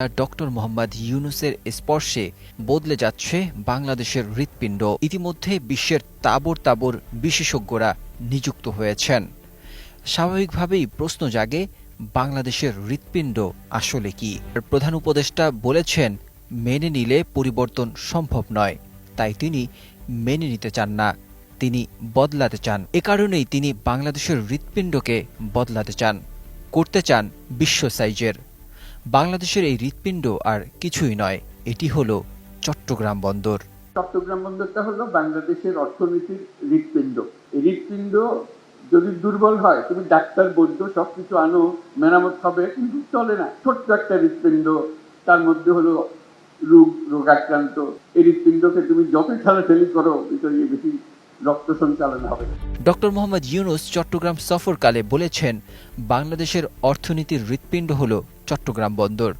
Doctor Mohammad ইউনুসের স্পর্শে বদলে যাচ্ছে বাংলাদেশের হৃৎপিণ্ড। ইতিমধ্যে বিশ্বের তাবর তাবর বিশেষজ্ঞরা নিযুক্ত হয়েছেন। স্বাভাবিকভাবেই প্রশ্ন জাগে, বাংলাদেশের হৃৎপিণ্ড আসলে কি? প্রধান উপদেষ্টা বলেছেন, মেনে নিলে পরিবর্তন সম্ভব নয়। তাই তিনি মেনে নিতে চান না, তিনি বদলাতে চান। এ কারণেই তিনি বাংলাদেশের হৃৎপিণ্ডকে বদলাতে চান, করতে চান বিশ্ব সাইজের। বাংলাদেশের এই হৃৎপিণ্ড আর কিছুই নয় এটি হলো চট্টগ্রাম বন্দর। চট্টগ্রাম বন্দরটা হলো বাংলাদেশের অর্থনীতির হৃৎপিণ্ড। এই হৃৎপিণ্ড যদি দুর্বল হয় তুমি ডাক্তার বৈদ্য সবকিছু আনো মেরামত হবে কিন্তু চলে না। ছোট্ট একটা হৃৎপিণ্ড তার মধ্যে হলো রোগ রোগাক্রান্ত। এই হৃৎপিণ্ডকে তুমি যতই ঠেলাঠেলি করো ভিতরে বেশি রক্ত সঞ্চালন হবে ডক্টর মোহাম্মদ ইউনুস চট্টগ্রাম সফরকালে বলেছেন বাংলাদেশের অর্থনীতির হৃৎপিণ্ড হল চট্টগ্রাম বন্দর।